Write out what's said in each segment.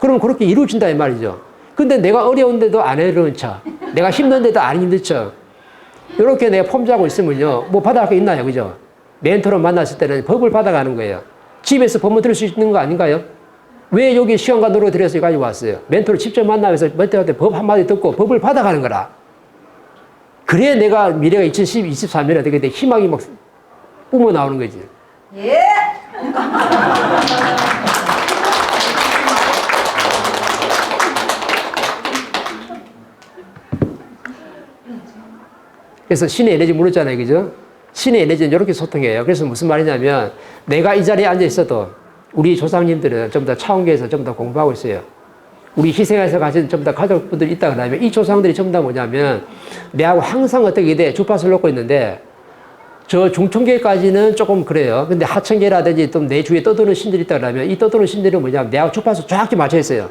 그럼 그렇게 이루어진다 이 말이죠. 근데 내가 어려운데도 안 어려운 척, 내가 힘든데도 안 힘든 척, 이렇게 내가 폼자고 있으면요, 뭐 받아갈 게 있나요, 그죠? 멘토로 만났을 때는 법을 받아가는 거예요. 집에서 법을 들을 수 있는 거 아닌가요? 왜 여기 시간과 노력 들여서 여기까지 왔어요? 멘토를 직접 만나면서 멘토한테 법 한마디 듣고 법을 받아가는 거라. 그래야 내가 미래가 2012, 23년에 되게 돼 희망이 막 뿜어 나오는 거지. 예. 그래서 신의 에너지 물었잖아요. 그죠? 신의 에너지는 이렇게 소통해요. 그래서 무슨 말이냐면 내가 이 자리에 앉아 있어도 우리 조상님들은 좀 더 차원계에서 좀 더 공부하고 있어요. 우리 희생해서 가신 좀 더 가족분들이 있다 그러면 이 조상들이 전부 다 뭐냐면 내하고 항상 어떻게 돼? 주파수를 놓고 있는데 저 중천계까지는 조금 그래요. 근데 하천계라든지 또내 주위에 떠도는 신들이 있다 그러면 이 떠도는 신들은 뭐냐면 내하고 주파수 정확히 맞춰 있어요.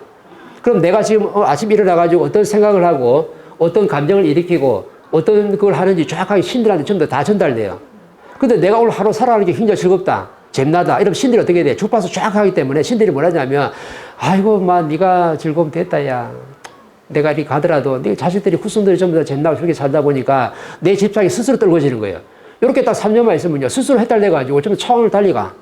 그럼 내가 지금 어, 아침 일어나가지고 어떤 생각을 하고 어떤 감정을 일으키고 어떤 걸 하는지 정확하게 신들한테 전부 다 전달돼요. 근데 내가 오늘 하루 살아가는 게 굉장히 즐겁다. 잼나다. 이러면 신들이 어떻게 돼? 주파수 정확하기 때문에 신들이 뭐라냐면 아이고, 마, 네가 즐거움 됐다, 야. 내가 이리 가더라도 네 자식들이 후손들이 전부 다 잼나고 저렇게 살다 보니까 내 집착이 스스로 떨궈지는 거예요. 이렇게 딱 3년만 있으면요. 스스로 해달래가지고 좀 차원을 달리가.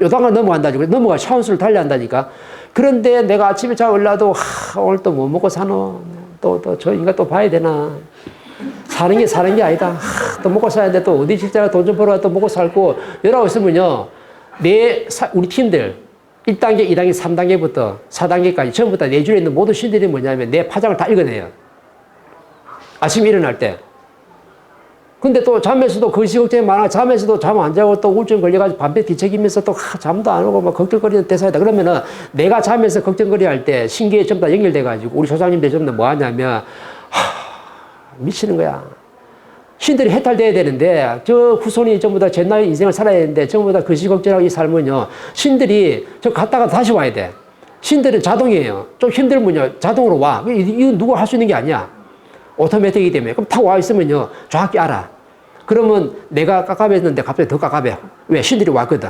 요당을 넘어간다니까. 넘어가 차원수를 달려한다니까. 그런데 내가 아침에 자 올라도 하, 오늘 또 뭐 먹고 사노? 또, 또, 저 인간 또 봐야 되나? 사는 게 사는 게 아니다. 하, 또 먹고 살야 돼. 또 어디 직장에 돈 좀 벌어 또 먹고 살고. 이러고 있으면요. 내, 사, 우리 팀들, 1단계, 2단계, 3단계부터 4단계까지 전부 다 내 주위에 있는 모든 신들이 뭐냐면 내 파장을 다 읽어내요. 아침에 일어날 때. 근데 또 잠에서도 거시 걱정이 많아. 잠에서도 잠 안 자고 또 우울증 걸려가지고 밤새 뒤척이면서 또 하, 잠도 안 오고 막 걱정거리는 대사이다. 그러면은 내가 잠에서 걱정거리 할 때 신기에 전부 다 연결돼가지고 우리 조상님들 전부 다뭐 하냐면 하, 미치는 거야. 신들이 해탈돼야 되는데 저 후손이 전부 다 옛날 인생을 살아야 되는데 전부 다 거시 걱정하고 이 삶은요. 신들이 저 갔다가 다시 와야 돼. 신들은 자동이에요. 좀 힘들면요. 자동으로 와. 이거 누가 할 수 있는 게 아니야. 오토매틱이기 때문에. 그럼 타고 와 있으면요. 정확히 알아. 그러면 내가 깝깝했는데 갑자기 더 깝깝해. 왜? 신들이 왔거든.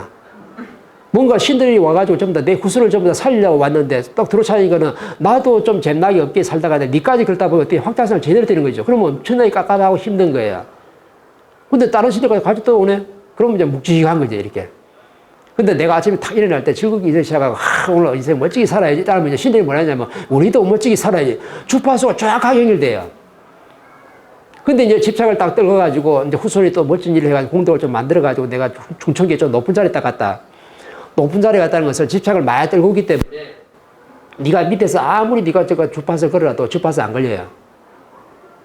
뭔가 신들이 와가지고 전부 다내 후손을 전부 다 살리려고 왔는데 딱 들어차니까는 나도 좀 잼나게 없게 살다가 니까지 그렇다 보면 어떻게 확장성을 제대로 되는 거죠. 그러면 엄청나게 깝깝하고 힘든 거예요. 근데 다른 신들까지 같이 또 오네? 그러면 이제 묵직한 거죠, 이렇게. 근데 내가 아침에 탁 일어날 때 즐겁게 인생 시작하고, 하, 오늘 인생 멋지게 살아야지. 따르면 이제 신들이 뭐라 하냐면, 우리도 멋지게 살아야지. 주파수가 정확하게 연결돼요. 근데 이제 집착을 딱 떨궈가지고, 이제 후손이 또 멋진 일을 해가지고 공덕을 좀 만들어가지고 내가 중천기에 좀 높은 자리에 딱 갔다. 높은 자리에 갔다는 것은 집착을 많이 떨구기 때문에 네가 밑에서 아무리 네가 저거 주파수 걸어라도 주파수 안 걸려요.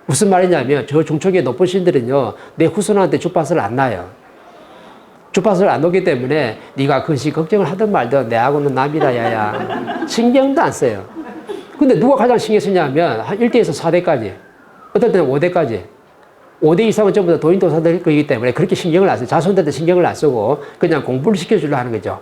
무슨 말이냐면 저 중천기에 높은 신들은요, 내 후손한테 주파수를 안 놔요. 주파수를 안 놓기 때문에 네가 그것이 걱정을 하든 말든 내하고는 남이라 야야 신경도 안 써요. 근데 누가 가장 신경 쓰냐면 한 1대에서 4대까지 어떨 때는 5대까지 5대 이상은 전부 다 도인 도사들 거기 때문에 그렇게 신경을 안 써요. 자손들한테 신경을 안 쓰고 그냥 공부를 시켜주려 하는 거죠.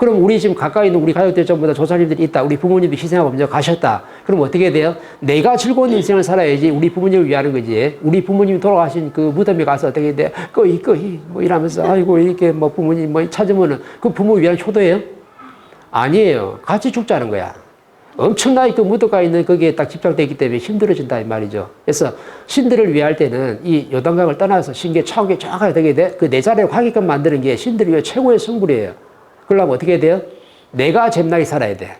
그럼 우리 지금 가까이 있는 우리 가족들 전부 다 조상님들이 있다. 우리 부모님이 희생하고 먼저 가셨다. 그럼 어떻게 돼요? 내가 즐거운 인생을 살아야지 우리 부모님을 위하는 거지. 우리 부모님이 돌아가신 그 무덤에 가서 어떻게 돼? 거이 거이 뭐 이러면서 아이고 이렇게 뭐 부모님 뭐 찾으면은 그 부모 위한 효도예요? 아니에요. 같이 죽자는 거야. 엄청나게 그 무덤가 있는 거기에 딱 집착되어 있기 때문에 힘들어진다 이 말이죠. 그래서 신들을 위할 때는 이 요단강을 떠나서 신계 차원계 정확하게 되게 돼. 그 내 자리에 가게끔 만드는 게 신들을 위해 최고의 성불이에요. 그러려면 어떻게 해야 돼요? 내가 잼나게 살아야 돼.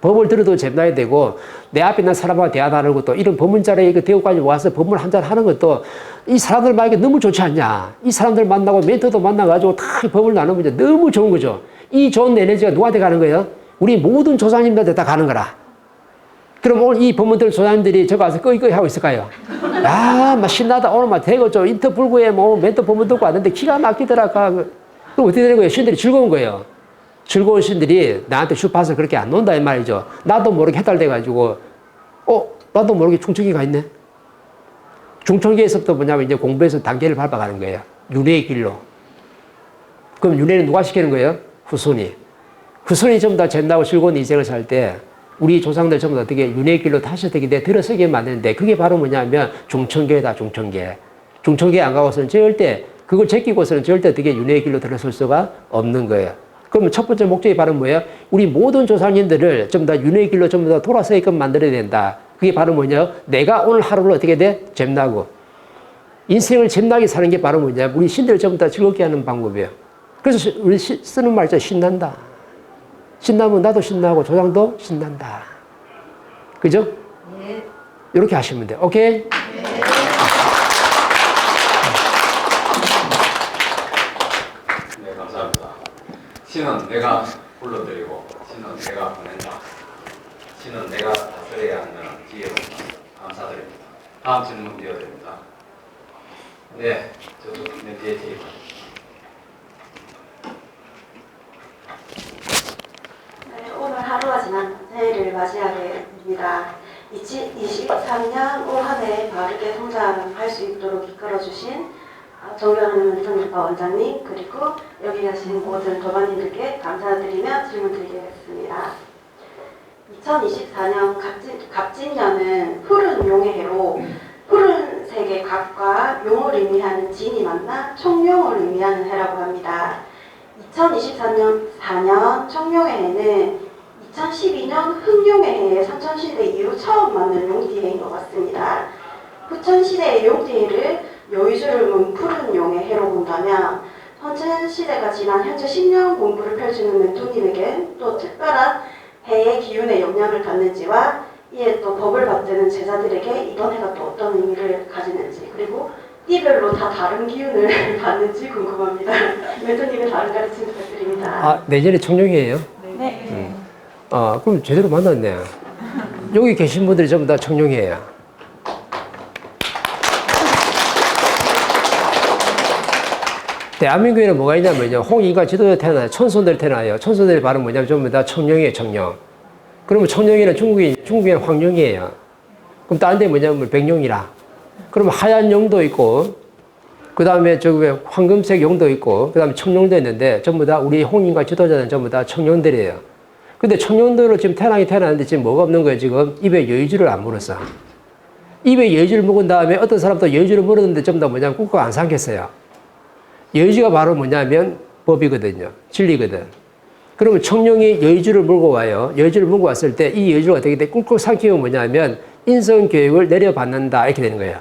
법을 들어도 잼나야 되고 내 앞에 있는 사람과 대화 나누는 것도 이런 법문자리에 그 대우까지 와서 법문 한잔 하는 것도 이 사람들 만약에 너무 좋지 않냐. 이 사람들 만나고 멘토도 만나가지고 다 법을 이제 너무 좋은 거죠. 이 좋은 에너지가 누구한테 가는 거예요? 우리 모든 조상님들한테 다 가는 거라. 그럼 오늘 이 법문들 조상님들이 저거 와서 끄이끄이 하고 있을까요? 야, 막 신나다. 오늘 막 대고 저 인터 불구에 뭐 멘토 법문 듣고 왔는데 기가 막히더라. 그럼 어떻게 되는 거예요? 신들이 즐거운 거예요. 즐거운 신들이 나한테 주파수 그렇게 안 논다 이 말이죠. 나도 모르게 해달돼 가지고 어 나도 모르게 중천기 가 있네. 중천기에서부터 뭐냐면 이제 공부해서 단계를 밟아가는 거예요. 윤회의 길로. 그럼 윤회는 누가 시키는 거예요? 후손이. 후손이 전부 다 젠다고 즐거운 인생을 살 때 우리 조상들 전부 다 어떻게 윤회의 길로 다시 어떻게 돼 들어서게 만드는데 그게 바로 뭐냐면 중천계다 중천계. 중천계 안 가고서는 절대 그걸 제끼고서는 절대 어떻게 윤회의 길로 들어설 수가 없는 거예요. 그러면 첫 번째 목적이 바로 뭐예요? 우리 모든 조상님들을 좀더 윤회의 길로 좀더 돌아서게끔 만들어야 된다. 그게 바로 뭐냐? 내가 오늘 하루를 어떻게 돼? 잼나고. 인생을 잼나게 사는 게 바로 뭐냐? 우리 신들을 전부 다 즐겁게 하는 방법이에요. 그래서 우리 시- 쓰는 말자 신난다. 신나면 나도 신나고 조상도 신난다. 그죠? 네. 이렇게 하시면 돼요. 오케이? 네, 신은 내가 불러드리고, 신은 내가 보낸다. 신은 내가 다스려야 한다는 지혜로다. 감사드립니다. 다음 질문 드려드립니다. 네, 저도 내 뒤에 뒤에. 네, 오늘 하루가 지난 새해를 맞이하게 됩니다. 2023년 올한해 바르게 성장할 수 있도록 이끌어주신 아, 정경훈 전립과 원장님 그리고 여기 계신 모든 도반님들께 감사드리며 질문 드리겠습니다. 2024년 갑진, 갑진년은 푸른 용의 해로 푸른색의 각과 용을 의미하는 진이 만나 청룡을 의미하는 해라고 합니다. 2024년 4년 청룡의 해는 2012년 흑룡의 해에 선천시대 이후 처음 맞는 용띠해인 것 같습니다. 후천시대의 용띠해를 여의주를 문 푸른 용의 해로 본다면 선천시대가 지난 현재 10년 공부를 펼치는 멘토님에겐 또 특별한 해의 기운의 영향을 받는지와 이에 또 법을 받드는 제자들에게 이번 해가 또 어떤 의미를 가지는지 그리고 띠별로 다 다른 기운을 받는지 궁금합니다. 멘토님의 다른 가르침 부탁드립니다. 아, 내년에 청룡이에요? 네. 아, 그럼 제대로 만났네. 여기 계신 분들이 전부 다 청룡이에요. 대한민국에는 뭐가 있냐면요. 홍인과 지도자 태어나요. 천손들 태어나요. 천손들이 바로 뭐냐면 전부 다 청룡이에요, 청룡. 그러면 청룡이는 중국인, 중국에는 황룡이에요. 그럼 다른 데 뭐냐면 백룡이라. 그러면 하얀 용도 있고, 그 다음에 저기 황금색 용도 있고, 그 다음에 청룡도 있는데, 전부 다 우리 홍인과 지도자는 전부 다 청룡들이에요. 근데 청룡들은 지금 태어나긴 태어났는데 지금 뭐가 없는 거예요, 지금? 입에 여의주를 안 물었어. 입에 여의주를 묵은 다음에 어떤 사람도 여의주를 물었는데 전부 다 뭐냐면 꾹꾹 안 삼켰어요. 여의주가 바로 뭐냐면 법이거든요. 진리거든. 그러면 청룡이 여의주를 물고 와요. 여의주를 물고 왔을 때 이 여의주가 어떻게 돼? 꾹꾹 삼키면 뭐냐면 인성 교육을 내려받는다. 이렇게 되는 거예요.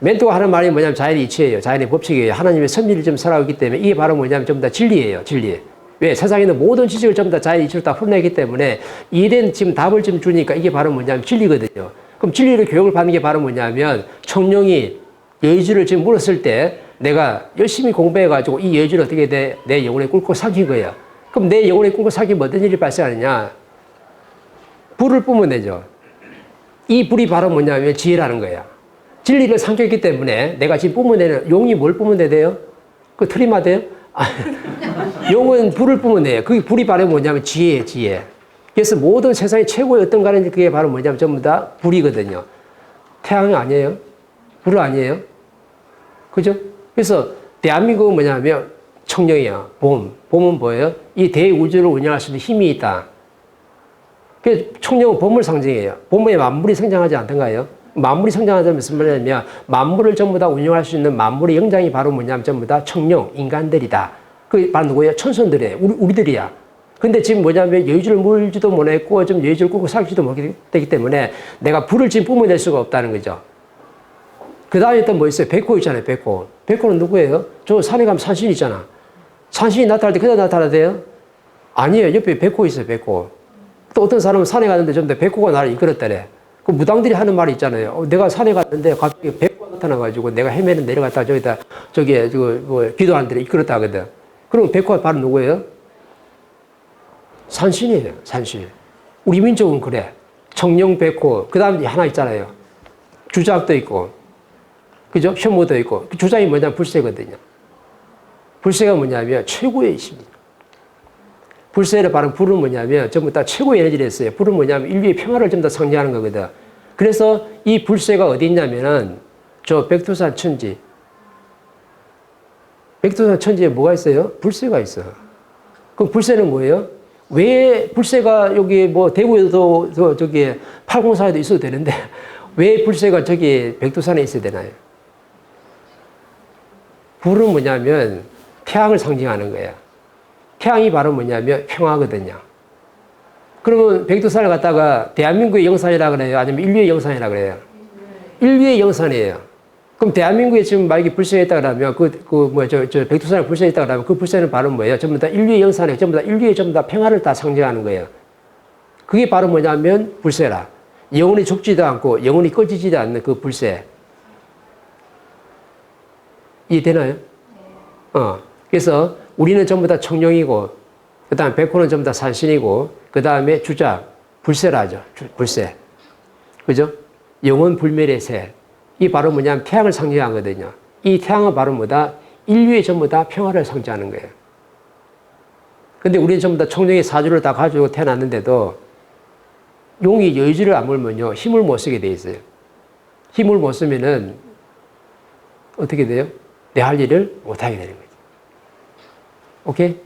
멘토가 하는 말이 뭐냐면 자연의 이치예요. 자연의 법칙이에요. 하나님의 선미를 좀 살아오기 때문에 이게 바로 뭐냐면 전부 다 진리예요. 진리. 왜? 세상에 있는 모든 지식을 전부 다 자연의 이치로 다 풀어내기 때문에 이된 지금 답을 좀 주니까 이게 바로 뭐냐면 진리거든요. 그럼 진리를 교육을 받는 게 바로 뭐냐면 청룡이 여의주를 지금 물었을 때 내가 열심히 공부해가지고 이 여의주를 어떻게 돼? 내 영혼에 삭힌 거예요. 그럼 내 영혼에 꿀꺽 삭히면 어떤 일이 발생하느냐? 불을 뿜어내죠. 이 불이 바로 뭐냐면 지혜라는 거야. 진리를 삼켰기 때문에 내가 지금 뿜어내는 용이 뭘 뿜어내대요? 그 트리마대요? 아, 용은 불을 뿜어내요. 그 불이 바로 뭐냐면 지혜예요, 지혜. 그래서 모든 세상의 최고의 어떤 가는 그게 바로 뭐냐면 전부 다 불이거든요. 태양이 아니에요? 불 아니에요? 그죠? 그래서 대한민국은 뭐냐면 청룡이야. 봄. 봄은 뭐예요? 이 대우주를 운영할 수 있는 힘이 있다. 그래서 청룡은 봄을 상징해요. 봄에 만물이 성장하지 않던가요? 만물이 성장하자면 무슨 말이냐면 만물을 전부 다 운영할 수 있는 만물의 영장이 바로 뭐냐면 전부 다 청룡, 인간들이다. 그게 바로 누구예요? 천손들이에요. 우리, 우리들이야. 근데 지금 뭐냐면 여의주를 물지도 못했고 좀 여의주를 꾹꾹 살지도 못했기 때문에 내가 불을 지금 뿜어낼 수가 없다는 거죠. 그 다음에 또 뭐 있어요? 백호 있잖아요, 백호. 백호는 누구예요? 저 산에 가면 산신 있잖아. 산신이 나타날 때 그냥 나타나야 돼요? 아니에요. 옆에 백호 있어요, 백호. 또 어떤 사람은 산에 갔는데 좀더 백호가 나를 이끌었다래. 그 무당들이 하는 말이 있잖아요. 어, 내가 산에 갔는데 갑자기 백호가 나타나가지고 내가 헤매는 내려갔다 저기다, 저기, 저거, 뭐, 기도하는 데를 이끌었다 하거든. 그럼 백호가 바로 누구예요? 산신이에요, 산신. 우리 민족은 그래. 청룡, 백호. 그 다음에 하나 있잖아요. 주작도 있고, 그죠? 혐오도 있고. 그 주작이 뭐냐면 불세거든요. 불세가 뭐냐면 최고의 힘입니다. 불세를 바른 불은 뭐냐면 전부 다 최고의 에너지를 했어요. 불은 뭐냐면 인류의 평화를 전부 다 상징하는 거거든. 그래서 이 불세가 어디 있냐면은 저 백두산 천지. 백두산 천지에 뭐가 있어요? 불세가 있어. 그럼 불세는 뭐예요? 왜 불세가 여기 뭐 대구에도 저 저기 팔공사에도 있어도 되는데 왜 불세가 저기 백두산에 있어야 되나요? 불은 뭐냐면 태양을 상징하는 거야. 태양이 바로 뭐냐면 평화거든요. 그러면 백두산을 갖다가 대한민국의 영산이라 그래요? 아니면 인류의 영산이라 그래요? 인류의 영산이에요. 그럼 대한민국에 지금 만약에 있다 그러면 그, 그, 뭐, 저, 저, 백두산에 불세가 있다 그러면 그 불세는 바로 뭐예요? 전부 다 인류의 영산에 전부 다 인류의 전부 다 평화를 다 상징하는 거예요. 그게 바로 뭐냐면 불세라. 영원히 죽지도 않고 영원히 꺼지지도 않는 그 불세. 이해되나요? 어. 그래서 우리는 전부 다 청룡이고, 그 다음 백호는 전부 다 산신이고, 그 다음에 주작, 불세라죠. 주- 불세. 그죠? 영원 불멸의 새. 이 바로 뭐냐면 태양을 상징하거든요. 이 태양은 바로 뭐다? 인류의 전부 다 평화를 상징하는 거예요. 근데 우리는 전부 다 청룡의 사주를 다 가지고 태어났는데도 용이 여의주를 안 물면요. 힘을 못 쓰게 돼 있어요. 힘을 못 쓰면은 어떻게 돼요? 내 할 일을 못 하게 되는 거죠. 오케이?